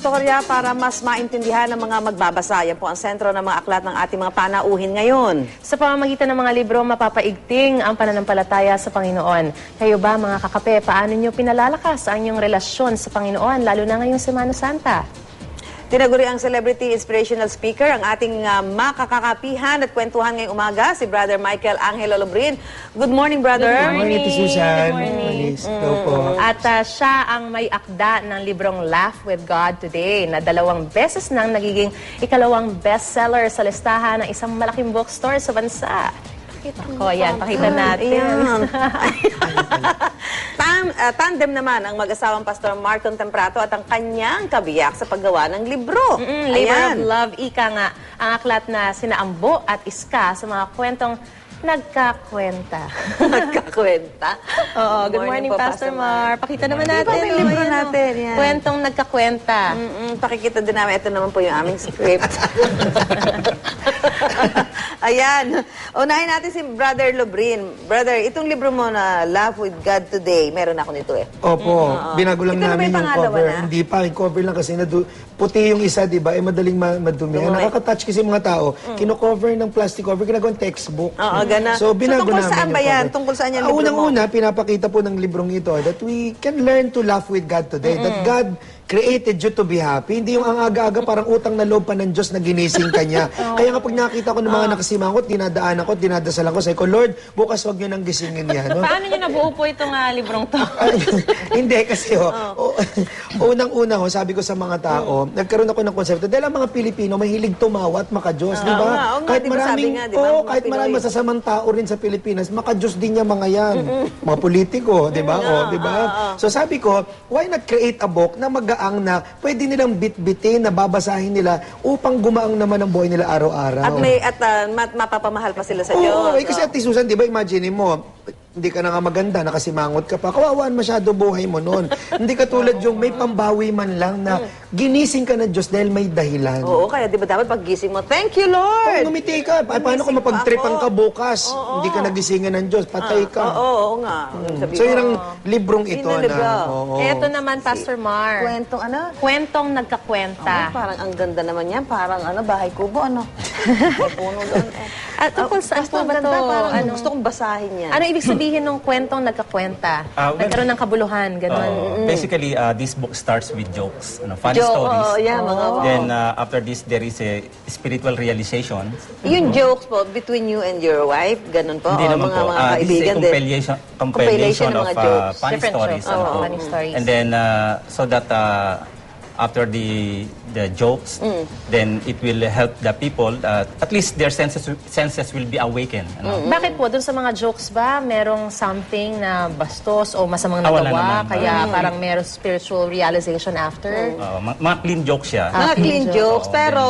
istorya para mas maintindihan ng mga magbabasa. Yan po ang sentro ng mga aklat ng ating mga panauhin ngayon. Sa pamamagitan ng mga libro, mapapaigting ang pananampalataya sa Panginoon. Kayo ba, mga kakape, paano nyo pinalalakas ang inyong relasyon sa Panginoon, lalo na ngayong Semana Santa? Tinaguri ang celebrity inspirational speaker, ang ating uh, makakakapihan at kwentuhan ngayong umaga, si Brother Michael Angelo Lobrin. Good morning, Brother. Good morning. Morning, Ate Susan. Good morning. Alice. Hello po. At ah, siya ang may akda ng librong Laugh with God Today na dalawang beses nang nagiging ikalawang bestseller sa listahan ng isang malaking bookstore sa bansa. Ako, yan, pakita natin. Ayan. Tan, ah, tandem naman ang mag-asawang Pastor Marton Temprato at ang kanyang kabiyak sa paggawa ng libro. Mm, Labor Ayan. of Love, ika nga, ang aklat na sinaambo at iska sa mga kwentong nagkakwenta. Nagkakwenta. Oo, good morning, Pastor Mar. Pakita naman natin. pa yung libro natin, yan. Kwentong nagkakwenta. Mm-mm, pakikita din namin. Ito naman po yung aming script. Ayan. Unahin natin si Brother Lobrin. Brother, itong libro mo na Laugh with God Today, meron ako nito eh. Opo, binago lang Ito na ba namin yung yung pangalawa cover. na? Hindi pa, yung cover lang kasi nadu- puti yung isa, di ba? Eh, madaling ma- madumi. Ang nakaka-touch kasi mga tao, kino-cover ng plastic cover, ginagawang textbook. Oo, gana. So, binago tungkol namin saan yung ba yan? Tungkol saan yung Ah, libro? Unang-una, pinapakita po ng librong ito that we can learn to laugh with God today. That God created you to be happy. Hindi yung ang aga-aga parang utang na loob pa ng Diyos na ginising ka niya. Kaya nga pag nakita ko ng mga nakasimangot, dinadaan ako, dinadasalan ko, sabi ko, Lord, bukas wag niyo nang gisingin yan. No? Paano niyo nabuo po itong ah, librong to? Hindi kasi ho, o- unang-una ho, sabi ko sa mga tao, nagkaroon ako ng konsepto dahil ang mga Pilipino mahilig tumawa at makajos, di ba? Oo nga, oo nga, kahit di ba sabi nga, di ba, oo, mga kahit Pinoy. maraming masasamang tao rin sa Pilipinas, makajos din niya mga yan. Mga politiko, di ba? O, di ba? So sabi ko, why not create a book na magaang na pwede nilang bit-bitin na babasahin nila upang gumaang naman ang buhay nila araw-araw. At may at mat- mapapamahal pa sila sa Diyos. Oo, eh, kasi Ate Susan, di ba, imagine mo, hindi ka na nga maganda, nakasimangot ka pa. Kawawaan masyado buhay mo noon. hindi ka tulad yung may pambawi man lang na ginising ka ng Diyos dahil may dahilan. Oo, kaya di ba dapat paggising mo, thank you, Lord! Kung ngumiti ka, pa- paano kung Gumising pa mapagtripan ako. ka bukas? Hindi ka nagisingan ng Diyos, patay ka. Oo, oo nga. Sabi So ko, yun ang librong ito Yun ang libro. na... oo. Ito naman, Pastor Mar. kwentong ano? Kwentong Ay, nagkakwenta. parang ang ganda naman yan. Parang ano, bahay kubo, ano? May puno doon. At tungkol saan Basta po ba to? parang Ano? gusto kong basahin yan. Ano ibig sabihin ng kwentong nagkakwenta? Ah, well- Nagkaroon ng kabuluhan, gano'n. Uh, basically, uh, this book starts with jokes, ano, funny Joke, stories. oo, yeah, mga Then uh, after this, there is a spiritual realization. Yung jokes po, between you and your wife, ganun po? Hindi O, naman mga, po. mga Ah, this is a kaibigan din. compilation, Compilation compilation ng of mga uh, jokes. funny Different stories. jokes. ano Oo, po. funny stories. And then, uh, so that uh, after the the jokes, Mm. then it will help the people, uh, at least their senses senses will be awakened. ano. Bakit po, dun sa mga jokes ba, merong something na bastos o masamang Ah, nagawa, naman. kaya parang merong spiritual realization after? Uh, mga, mga clean jokes siya. Mga Ah, clean clean jokes, Oo, pero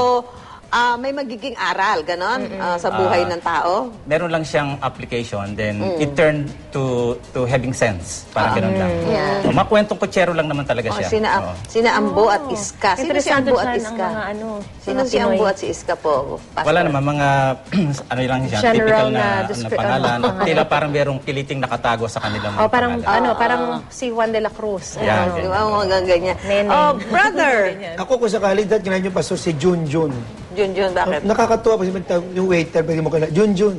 ah, may magiging aral, ganon, ah, sa buhay Ah. ng tao. meron lang siyang application, then it turned to to having sense. Parang ganun lang. yeah. So, mga kwentong kutsero lang naman talaga Oh, siya. sina, Oo. sina Ambo at Iska. Sino si Interesado Ambo at dyan ang Iska? mga ano, Sino mga si Ambo at si Iska po? Pastor? Wala naman, mga ano lang siya, General typical na, na na, descri- pangalan. ano. Tila parang merong kiliting nakatago sa kanilang mga O parang, pangalan. ano, parang si Juan de la Cruz. Yeah, Ano. Di ba? Mga ganyan. Oh, brother! Ako kung sakali, dahil kinahin yung pastor si Jun Jun. Jun, Jun, bakit? Nakakatuwa kasi magtawag yung waiter, pwede mo kilala, Jun Jun.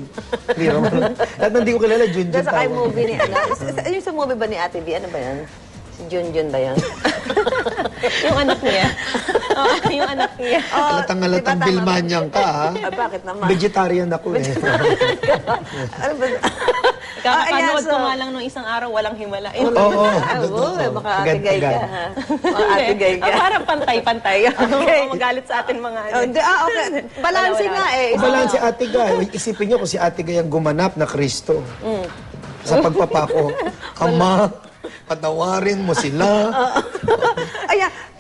Hindi naman. Lahat hindi ko kilala, Jun Jun Doon sa movie ni ano? Yung sa movie ba ni Ate B? Ano ba yan? Jun Jun ba yan? yung anak niya. oh, yung anak niya. Halatang halatang diba? Bilmanyang ka, ha? Ah, bakit naman? Vegetarian ako eh. ano ba? Kakapanood so- ko nga lang nung isang araw, walang himala. Oo, oo. Ah, Totoo. oh, maka-atigay ka, Agad-agad. ha? Maka-atigay ka. Ah, parang pantay-pantay. Okay. Magalit sa atin mga ano. Oh, ah, okay. Balanse Wala, nga eh. Kung balang si Ate Gay, isipin niyo kung si Ate Gay ang gumanap na Kristo. Sa pagpapako, Ama, patawarin mo sila.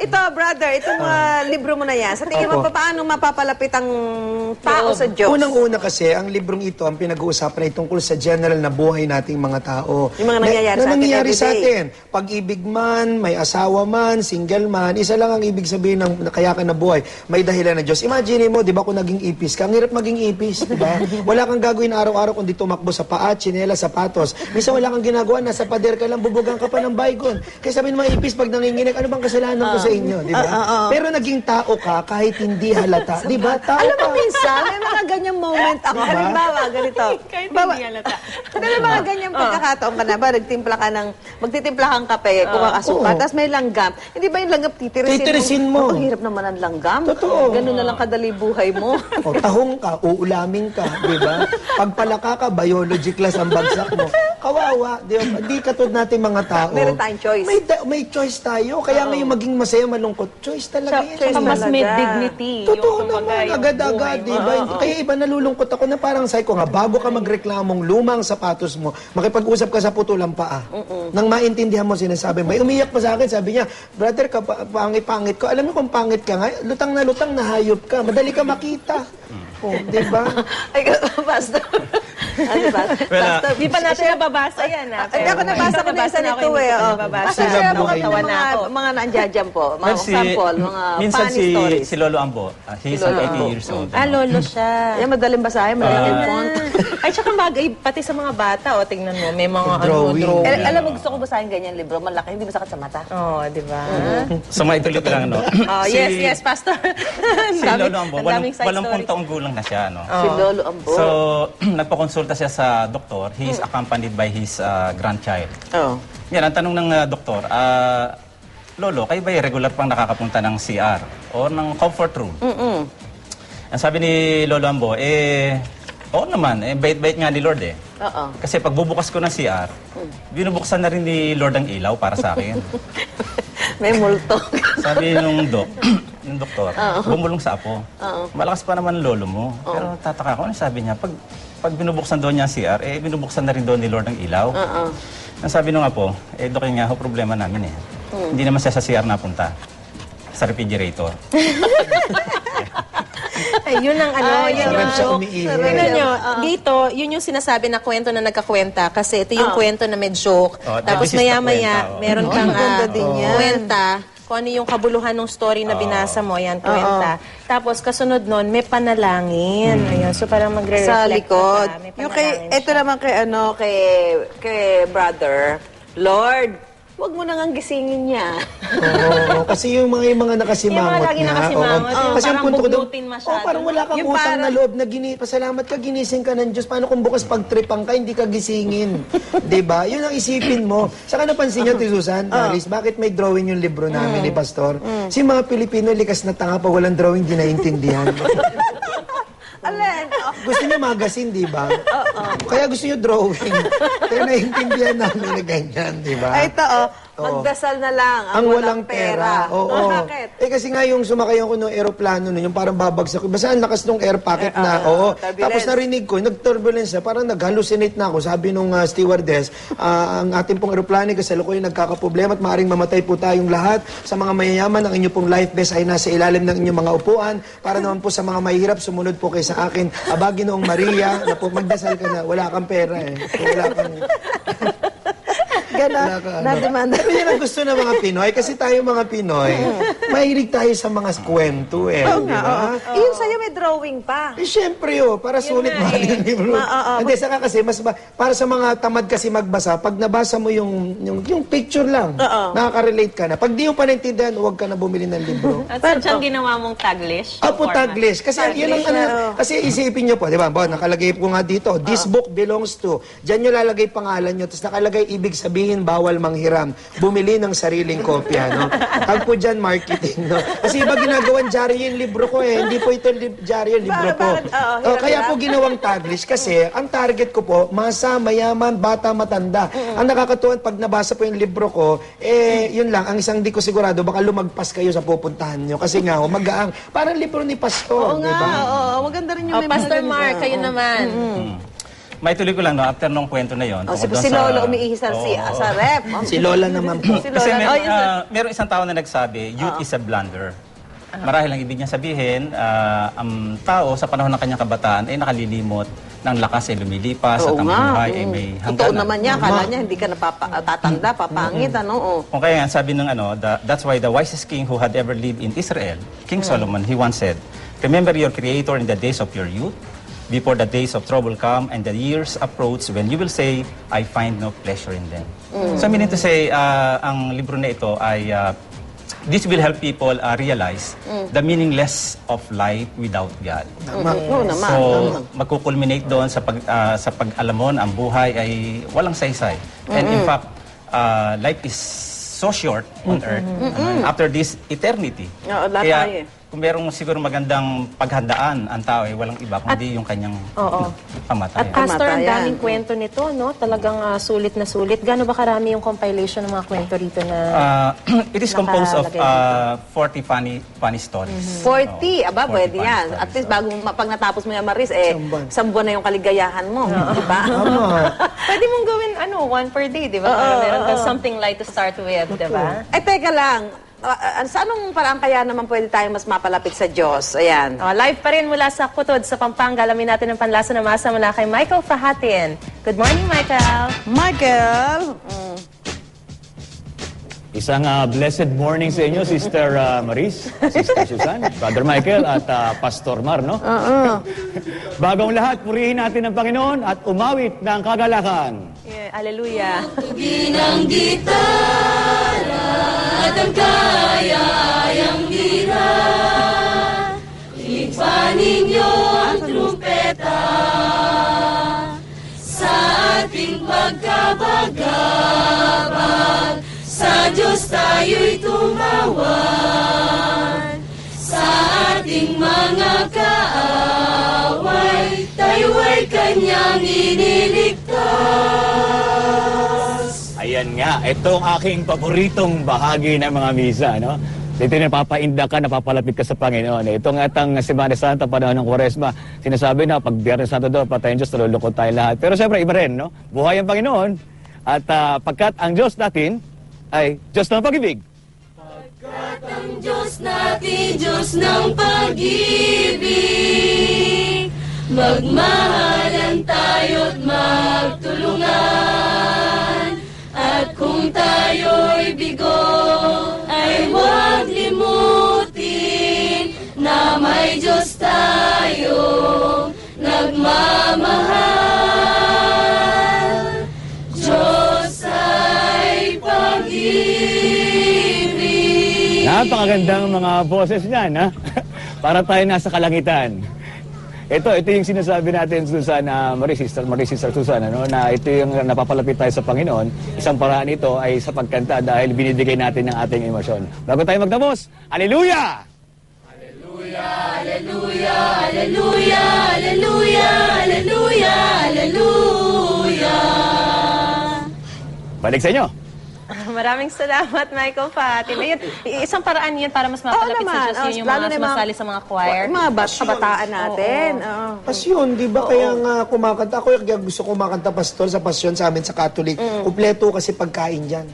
Ito brother, itong uh, libro mo na yan. Sa tingin mo, Opo. paano mapapalapit ang tao sa Diyos? Unang-una kasi, ang librong ito, ang pinag-uusapan ay tungkol sa general na buhay nating mga tao. Yung mga nangyayari na, sa na atin nangyayari sa everyday. atin. Pag-ibig man, may asawa man, single man, isa lang ang ibig sabihin ng kaya ka na buhay. May dahilan ng Diyos. Imagine mo, di ba kung naging ipis ka, ang hirap maging ipis, di ba? Wala kang gagawin araw-araw kundi tumakbo sa paa, tsinela, sapatos. Minsan wala kang ginagawa, nasa pader ka lang, bubugang ka pa ng baygon. Kaya sabihin ng mga ipis, pag nanginginig, ano bang kasalanan ko sa inyo? di ba? Pero naging tao ka kahit hindi halata. Di ba? Tao Alam mo, ka. minsan, may mga ganyang moment ako. Diba? Halimbawa, ganito. Kahit Bawa- hindi halata. May mga ganyang pagkakataon ka na ba? Nagtimpla ka ng, magtitimpla kang kape, kung ang asukal, Oo. tapos may langgam. Hindi ba yung langgam titirisin, Titirisin mo. Ang hirap naman ang langgam. Totoo. Ganun na lang kadali buhay mo. O, tahong ka, uulamin ka, di ba? Pagpalaka ka, biology class ang bagsak mo. Kawawa, di ba? Di katulad natin mga tao. Meron tayong choice. May, may choice tayo. Kaya ngayon maging masaya, malungkot. Choice talaga yan. Choice mas may dignity. Totoo naman, agad-agad, di ba? Kaya iba nalulungkot ako na parang say ko nga, bago ka magreklamong lumang sapatos mo, makipag-usap ka sa putulang paa. Nang maintindihan mo sinasabi mo, Eh, umiyak pa sa akin, sabi niya, brother, ka, pa- pangit-pangit ko. Alam mo kung pangit ka nga, lutang na lutang, nahayop ka. Madali ka makita. Oh, di ba? Ay, pastor. Ano ba? Ah, Pastor, Di pa natin nababasa yan, ha? Hindi ako nabasa ko na isa nito eh. oh. Pastor, share mo kami mga, ako. mga nandiyan dyan po. Mga si- sample, mga minsan funny si, stories. si Lolo Ambo, uh, he's Si Lolo like 80 Ambo. years old. Ah, ano. lolo siya. Yan, madaling basahin, madaling Ah. font. Ay, tsaka bagay, pati sa mga bata, o, tingnan mo, may mga ano, Drawing. drawing. Eh, alam mo, gusto ko basahin ganyan libro. Malaki, hindi masakit sa mata. Oh, di ba? So maituloy ko lang, no? Oh, yes, yes, Pastor. Ang Si dami- Lolo Ambo, ang walang, daming side walang story. taong gulang na siya, no? Si Lolo Ambo. So, nagpakonsulta siya sa doktor. He is accompanied by his uh, grandchild. oh. Yan, ang tanong ng uh, doktor, ah, Lolo, kayo ba regular pang nakakapunta ng CR o ng comfort room? Mm-mm. Ang sabi ni Lolo Ambo, eh, oo naman, eh, bait-bait nga ni Lord eh. Oo. Kasi pag bubukas ko ng CR, binubuksan na rin ni Lord ang ilaw para sa akin. May multo. Sabi nung dok, yung doktor, bumulong sa apo. Malakas pa naman ang lolo mo. Pero tataka ko, ano sabi niya, pag, pag binubuksan doon niya ang CR, eh binubuksan na rin doon ni Lord ang ilaw. Oo. Ang sabi nung apo, eh dok yun nga ho, problema namin eh. Hindi naman siya sa CR napunta. Sa refrigerator. Ay, yun ang ano, Ay, yun sarap yung siya joke. umiihi. Tingnan nyo, dito, yun yung sinasabi na kwento na nagkakwenta. Kasi ito yung kwento na may joke. Oh, Tapos this is the maya-maya, kwenta, oh. meron Oh, kang maganda ah, din yan. kwenta kung ano yung kabuluhan ng story na binasa mo, yan, kwenta. Tapos kasunod nun, may panalangin. Ayun, so parang magre-reflect sa ka likod. pa. May Yung kay, panalangin ito siya. naman kay ano, kay, kay brother, Lord, wag mo nang gisingin niya. Oo, kasi yung mga yung mga nakasimangot Yung mga lagi na, nakasimangot, oo. yung parang punto ko doon, bugnutin masyado. oh, parang wala kang Yung utang parang- na loob na gini, pasalamat ka, ginising ka ng Diyos. Paano kung bukas pagtripang ka, hindi ka gisingin? 'Di ba? Yun ang isipin mo. Saka napansin niyo, Ti Susan, Maris, bakit may drawing yung libro namin ni Pastor? Si mga Pilipino, likas na tanga pa walang drawing, di naintindihan. Alin? Oh, gusto niyo magazine, di ba? Kaya gusto niyo drawing. Kaya naiintindihan namin na ganyan, di ba? Ay, ito, oh, Oo. magdasal na lang ang, ang walang pera. Oo. Oh, bakit? Eh kasi nga yung sumakay ako ng eroplano nun, yung parang babagsak. Basta ang lakas ng air pocket na. Eh, ah, oo. turbulence. Tapos narinig ko, nag-turbulence na, parang nag-hallucinate na ako. Sabi nung ah, stewardess, ah, ang ating pong eroplano kasalukuyan nagkakaproblema at maaaring mamatay po tayong lahat. Sa mga mayayaman, ang inyong pong life vest ay nasa ilalim ng inyong mga upuan. Para naman po sa mga mahirap, sumunod po kayo sa akin. Abagi noong Maria, na po magdasal ka na, wala kang pera eh. Wala kang... Wala ka, ano. na-demanda. Pero yun ang gusto ng mga Pinoy. Kasi tayo mga Pinoy, mahilig tayo sa mga kwento eh. Oo nga, ba? oo. Yung sa'yo may drawing pa. Eh, syempre, oh, para sulit mahal yung libro. Ma- oo, Hindi, saka kasi, mas ba, para sa mga tamad kasi magbasa, pag nabasa mo yung, yung, yung picture lang, Oo. nakaka-relate ka na. Pag di mo pa naintindihan, huwag ka na bumili ng libro. At sadyang ginawa mong taglish? Apo format? taglish. Kasi yun ang ano, oo. kasi isipin nyo po, di ba? Bo, nakalagay po nga dito, this book belongs to. Diyan nyo lalagay pangalan nyo, tapos nakalagay ibig sabihin bawal manghiram. Bumili ng sariling kopya, no? Tag po dyan marketing, no? Kasi iba ginagawan diary yung libro ko eh. Hindi po ito li- diary yung libro ko. bakit? Oo, Oh, kaya po ginawang taglish kasi ang target ko po, masa, mayaman, bata, matanda. Ang nakakatuwa, pag nabasa po yung libro ko, eh, yun lang, ang isang di ko sigurado, baka lumagpas kayo sa pupuntahan nyo. Kasi nga, oh, magaang, parang libro ni Pastor, Oo di nga, ba? oo. Maganda rin yung Oh, may mga Pastor ganito. Mark, kayo Oo. naman. May tuloy ko lang, no, after nung kwento na yon. Oh, si, si Lolo umiihi sa, si, Oo. sa rep. Oh, Si Lola naman po. Si Kasi Lola. may, Oh, sir. ah, meron isang tao na nagsabi, youth is a blunder. Marahil ang ibig niya sabihin, ah, ang tao sa panahon ng kanyang kabataan ay nakalilimot ng lakas ay lumilipas at Oo ang nga. buhay ay mm. may Totoo hangganan. naman niya. Kala niya hindi ka napatatanda, papangit, ano? Oh. Kung kaya nga sabi ng ano, the- that's why the wisest king who had ever lived in Israel, King Solomon, he once said, Remember your creator in the days of your youth, before the days of trouble come and the years approach when you will say, I find no pleasure in them. So meaning to say, ah, ang libro na ito ay ah, this will help people uh, realize Mm. the meaningless of life without God. Tama. Oo naman. So, magkukulminate doon sa pag ah, sa pag-alam mo na ang buhay ay walang saysay. And in fact, ah, life is so short on earth. Ano, After this eternity. Oo, lahat Kaya tayo eh. Kung merong siguro magandang paghandaan ang tao ay walang iba kundi yung kanyang Oo. pamatay. At Pastor, ang Kamatayan. daming kwento nito, no? Talagang ah, sulit na sulit. Gano'n ba karami yung compilation ng mga kwento rito na... Uh, it is composed of uh, 40 funny funny stories. 40, aba, 40 pwede funny yan. stories. At least bago ma- pag natapos mo yan, Maris, eh, Isang buwan. isang buwan na yung kaligayahan mo. Di ba? Tama. Pwede mong gawin, ano, one per day, di ba? Para meron kang something light to start with, di ba? Eh, teka lang. Ah, sa anong parang kaya naman pwede tayo mas mapalapit sa Diyos? Ayan. Oh, live pa rin mula sa Kutod sa Pampanga. Alamin natin ang panlasa ng masa mula kay Michael Fahatin. Good morning, Michael. Michael! Mm. Isang ah, blessed morning sa inyo, Sister ah, Maris, Sister Susan, Brother Michael, at ah, Pastor Mar, no? Bagong lahat, purihin natin ang Panginoon at umawit ng kagalakan. Yeah, hallelujah at ang kaya ay ang bira. Kinig pa ninyo ang trumpeta sa ating pagkabagabag. Sa Diyos tayo'y tumawan sa ating mga kaaway. Tayo ay kanyang ini Ayan nga, ito ang aking paboritong bahagi ng mga misa, no? Dito napapainda ka, napapalapit ka sa Panginoon. Ito nga atang Semana Santa, panahon ng Kwaresma, sinasabi na, pag Biyernes Santo daw, patayin Diyos, nalulungkot tayo lahat. Pero siyempre, iba rin, no? Buhay ang Panginoon. At ah, pagkat ang Diyos natin ay Diyos ng pag-ibig. Diyos natin, Diyos ng pag-ibig. Magmahalan tayo't magtulungan. At kung tayo'y bigo, ay huwag limutin na may Diyos tayo nagmamahal. Diyos ay pag-ibig. Napakagandang mga boses niyan, ha? Para tayo nasa kalangitan. Ito, ito yung sinasabi natin, Susan, uh, Marie, Sister, Marie, Sister Susan, ano, na ito yung napapalapit tayo sa Panginoon. Isang paraan ito ay sa pagkanta dahil binibigay natin ng ating emosyon. Bago tayo magdamos, Hallelujah! Hallelujah, hallelujah, hallelujah, hallelujah. Balik sa inyo. Maraming salamat, Michael Fahatin. Ayun, i- isang paraan yun para mas mapalapit sa Diyos. Oh, Yun yung lalo mga na yung sumasali sa mga choir. Mga bat, kabataan natin. Oo. Pasyon, di ba? Kaya nga kumakanta. Ako yung gusto kumakanta, Pastor, sa pasyon sa amin sa Catholic. Kumpleto kasi pagkain dyan.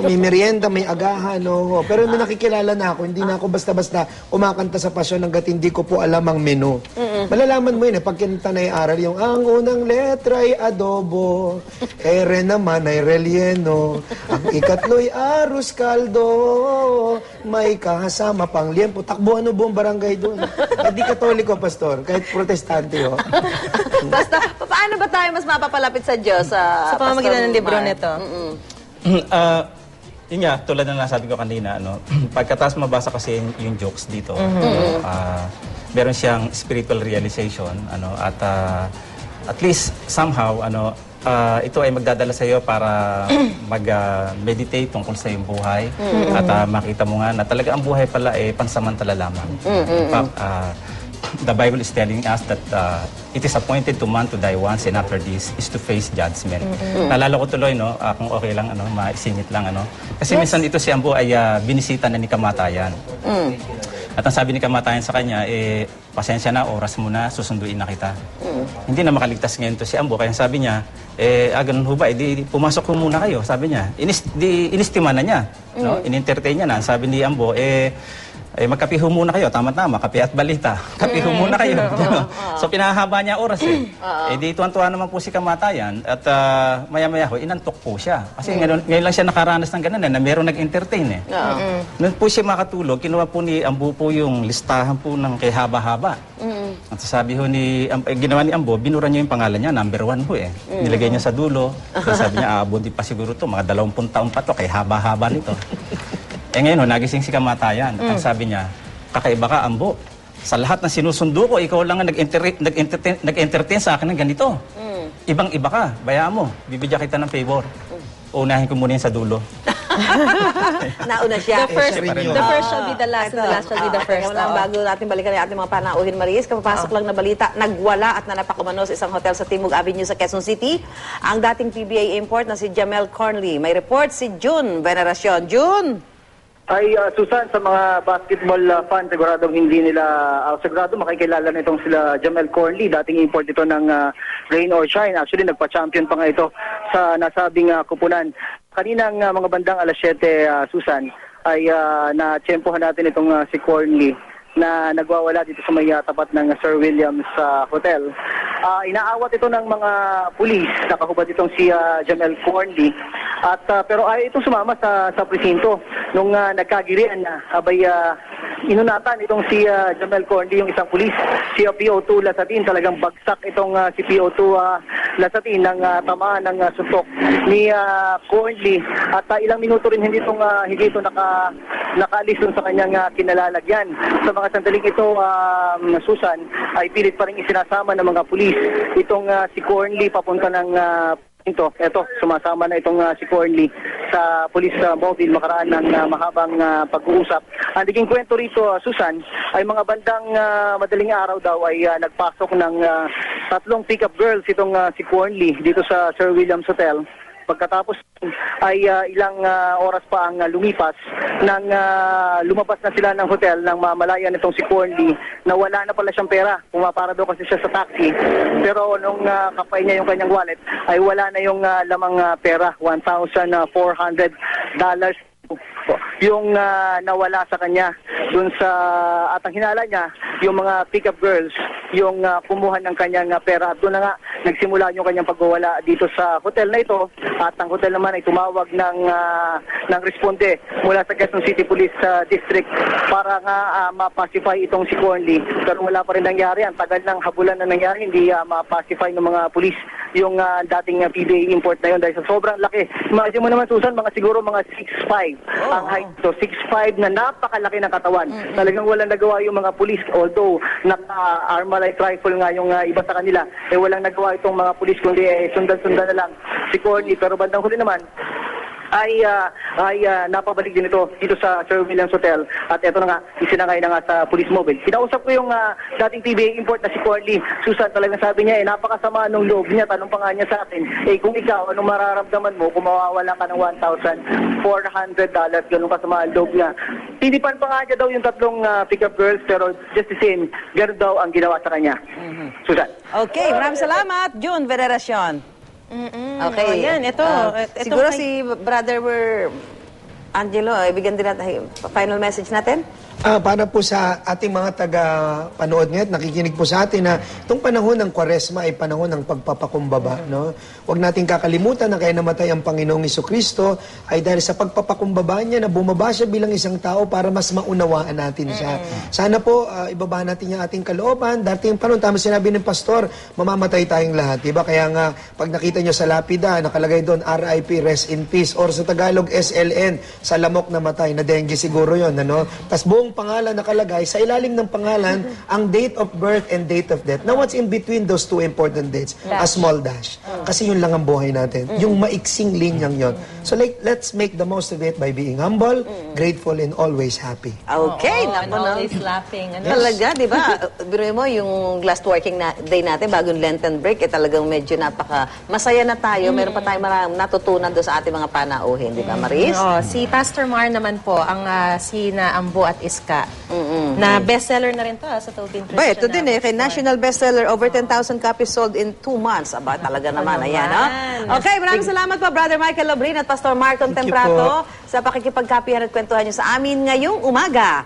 May merienda, may agahan, no? Pero nung nakikilala na ako, hindi na ako basta-basta kumakanta sa pasyon hanggat hindi ko po alam ang menu. Malalaman mo yun, eh, pag kinanta na yung aral, yung ang unang letra ay adobo, ere naman ay relleno, ang ikatlo'y arroz caldo, may kasama pang liempo. Takbo ano buong barangay doon. Hindi katoliko, pastor, kahit protestante, oh. Basta, paano ba tayo mas mapapalapit sa Diyos? Sa pamamagitan ng libro nito. Ah, yun nga, tulad na nasabi ko kanina, ano, pagkatapos mabasa kasi yung, jokes dito, ano, ah, meron siyang spiritual realization, ano, at ah, at least somehow, ano, ah, ito ay magdadala sa iyo para mag-meditate tungkol sa iyong buhay. At ah, makita mo nga na talaga ang buhay pala ay pansamantala lamang. In fact, ah, the Bible is telling us that uh, it is appointed to man to die once and after this is to face judgment. Naalala ko tuloy, no, ah, kung okay lang, ano, maisingit lang, ano. Kasi minsan ito si Ambo ay ah, binisita na ni Kamatayan. At ang sabi ni Kamatayan sa kanya, eh, pasensya na, oras mo na, susunduin na kita. Hindi na makaligtas ngayon to si Ambo. Kaya sabi niya, eh, ah, ganun ho ba, eh, di, pumasok ho muna kayo, sabi niya. Inis, di, inistima na niya, no? In-entertain niya na. Sabi ni Ambo, eh, eh, magkape ho muna kayo, tama-tama, kape at balita. Kape ho muna kayo. so, pinahaba niya oras eh. eh, di tuwan-tuwa naman po si Kamatayan at ah, maya-maya ho, inantok po siya. Kasi ngayon, ngayon lang siya nakaranas ng ganun eh, na meron nag-entertain eh. Noon po siya makatulog, kinuha po ni Ambo po yung listahan po ng kay haba-haba. At sabi ho ni, Am- eh, ginawa ni Ambo, binura niya yung pangalan niya, number one ho eh. Nilagay niya sa dulo. So sabi niya, aabot din pa siguro to, mga dalawampung taon pa to, kay haba-haba nito. Eh ngayon, ho, nagising si kamatayan. At ang sabi niya, kakaiba ka, ambo. Sa lahat ng sinusundo ko, ikaw lang ang nag-entertain, nag-entertain, nag-entertain sa akin ng ganito. Ibang-iba ka, bayaan mo. Bibigyan kita ng favor. Unahin ko muna yun sa dulo. Nauna siya. The first, siya rin yun. the first shall be the last, and the last shall be the Ah, first. teka lang, Oo. bago natin balikan yung ating mga panauhin, Maris, kapapasok lang na balita, nagwala at nanapakumano sa isang hotel sa Timog Avenue sa Quezon City, ang dating PBA import na si Jamel Cornley. May report si June Veneracion. June! Ay, uh, Susan, sa mga basketball uh, fans, siguradong hindi nila, uh, sigurado makikilala na itong sila Jamel Corley, dating import ito ng uh, Rain or Shine. Actually, nagpa-champion pa nga ito sa nasabing uh, kupunan. Kaninang uh, mga bandang alas 7, uh, Susan, ay uh, na-tsempohan natin itong uh, si Corley na nagwawala dito sa may uh, tapat ng Sir Williams uh, Hotel. Ah, inaawat ito ng mga pulis, nakahubad itong si uh, Jamel Cornley. At uh, pero ay itong sumama sa sa presinto nung uh, nagkagirian na abay uh, inunatan itong si uh, Jamel Cornley yung isang pulis. Si uh, PO2 Lasatin talagang bagsak itong uh, si PO2 uh, Lasatin ng uh, tamaan ng uh, suntok ni uh, Cornley at uh, ilang minuto rin hindi itong uh, hindi ito naka nakaalis sa kanyang uh, kinalalagyan. Sa mga sandaling ito um, Susan ay pilit pa rin isinasama ng mga pulis itong uh, si Cornley papunta ng uh, ito, eto, sumasama na itong uh, si Cornley sa police uh, mobile makaraan ng uh, mahabang uh, pag-uusap. Ang naging kwento rito, uh, Susan, ay mga bandang uh, madaling araw daw ay uh, nagpasok ng uh, tatlong pick-up girls itong uh, si Cornley dito sa Sir Williams Hotel. Pagkatapos ay uh, ilang uh, oras pa ang uh, lumipas nang uh, lumabas na sila ng hotel nang mamalayan nitong si Cornley na wala na pala siyang pera. Pumapara daw kasi siya sa taxi. Pero nung uh, kapay niya yung kanyang wallet ay wala na yung uh, lamang uh, pera, $1,400 yung uh, nawala sa kanya dun sa at ang hinala niya yung mga pick-up girls yung uh, kumuha ng kanyang uh, pera. At doon na nga nagsimula yung kanyang pagwawala dito sa hotel na ito. At ang hotel naman ay tumawag ng uh, ng responde mula sa Quezon City Police uh, District para nga uh, mapacify itong si Conley pero wala pa rin nangyari. Ang tagal ng habulan na nangyari hindi uh, mapacify ng mga pulis yung uh, dating uh, PBA import na yun. Dahil sa sobrang laki imagine mo naman Susan mga siguro mga 6'5 ang height so 6'5 na napakalaki ng katawan. Talagang walang nagawa yung mga pulis although naka-armalite rifle nga yung uh, iba sa kanila eh walang nagawa itong mga pulis kundi eh, sundan-sundan na lang si Corny. Pero bandang huli naman ay ah, ay ah, napabalik din ito dito sa Sir Williams Hotel at eto na nga isinangay na nga sa police mobile. Kinausap ko yung ah, dating PBA import na si Corley. Susan talagang sabi niya eh napakasama nung loob niya. Tanong pa nga niya sa akin, eh kung ikaw anong mararamdaman mo kung mawawala ka ng $1,400 ganun kasama ang loob niya. Tinipan pa nga niya daw yung tatlong ah, pickup girls pero just the same, ganun daw ang ginawa sa kanya. Susan. Okay, maraming salamat, June Veneracion. Okay. Oh, yan, ito. Ah, Ito siguro kay- si Brother Angelo, ibigyan din natin final message natin. Ah, para po sa ating mga taga-panood ngayon, nakikinig po sa atin na itong panahon ng Kwaresma ay panahon ng pagpapakumbaba. No? Huwag nating kakalimutan na kaya namatay ang Panginoong Iso Kristo ay dahil sa pagpapakumbaba niya na bumaba siya bilang isang tao para mas maunawaan natin siya. Sana po ah, ibaba natin yung ating kalooban. Dating panahon, tama sinabi ng pastor, mamamatay tayong lahat. Diba? Kaya nga, pag nakita nyo sa lapida, nakalagay doon, RIP, rest in peace. Or sa Tagalog, SLN, sa lamok na matay, na dengue siguro yon ano? Tapos buong pangalan nakalagay, sa ilalim ng pangalan, ang date of birth and date of death. Now, what's in between those two important dates? A small dash. Kasi yun lang ang buhay natin. Yung maiksing linyang yon. So like, let's make the most of it by being humble, grateful, and always happy. Okay, naku, and no? always laughing. Ano? Talaga, di ba? Biro mo, yung last working na, day natin, bagong Lenten break, eh talagang medyo napaka masaya na tayo. Meron pa tayong maraming natutunan doon sa ating mga panauhin, di ba, Maris? Oo, si Pastor Mar naman po, ang ah, sina Ambo at Iska. Na bestseller na rin to ah, sa Philippine Christian. Ba, ito din eh, kay national bestseller, over 10,000 copies sold in two months. Aba, talaga naman, Ano ayan, naman? no? Okay, maraming salamat po, Brother Michael Lobrin at Pastor Marton Thank you Temprato po. sa pakikipagkapihan at kwentuhan niyo sa amin ngayong umaga.